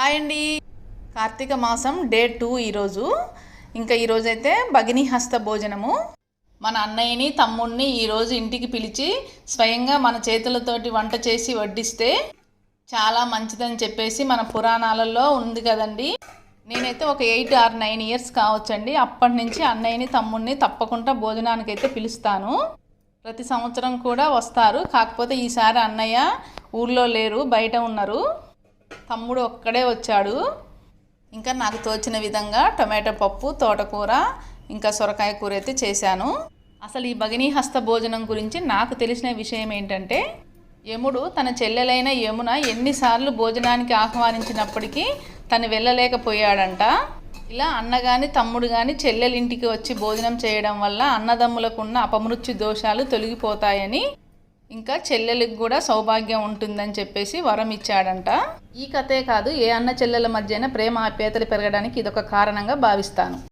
Hi అండి. కార్తీక మాసం day two ఈరోజు. ఇంకా ఈరోజైతే భగిని హస్త భోజనము. మన అన్నయ్యని తమ్ముడిని ఈరోజు ఇంటికి పిలిచి స్వయంగా మన చేతులతోటి వంట చేసి వడ్డిస్తే చాలా మంచిదని చెప్పేసి మన పురాణాలలో ఉంది కదండి. నేనైతే ఒక ఎయిట్ ఆర్ నైన్ ఇయర్స్ కావచ్చండి. అప్పటి నుంచి అన్నయ్యని తమ్ముడిని తప్పకుండా భోజనానికి అయితే పిలుస్తాను. ప్రతి సంవత్సరం కూడా వస్తారు. కాకపోతే ఈసారి అన్నయ్య ఊర్లో లేరు బయట ఉన్నారు. తమ్ముడు ఒక్కడే వచ్చాడు. ఇంకా నాకు తోచిన విధంగా టొమాటో పప్పు తోటకూర ఇంకా సొరకాయ కూర అయితే చేశాను. అసలు ఈ భగినీ హస్త భోజనం గురించి నాకు తెలిసిన విషయం ఏంటంటే యముడు తన చెల్లెలైన యమున ఎన్నిసార్లు భోజనానికి ఆహ్వానించినప్పటికీ తను వెళ్ళలేకపోయాడంట. ఇలా అన్న కానీ తమ్ముడు కానీ చెల్లెలింటికి వచ్చి భోజనం చేయడం వల్ల అన్నదమ్ములకున్న అపమృత్యు దోషాలు తొలగిపోతాయని ఇంకా చెల్లెలకు కూడా సౌభాగ్యం ఉంటుందని చెప్పేసి వరం ఇచ్చాడంట. ఈ కథే కాదు ఏ అన్న చెల్లెల మధ్యన ప్రేమ ఆప్యాయతలు పెరగడానికి ఇదొక కారణంగా భావిస్తాను.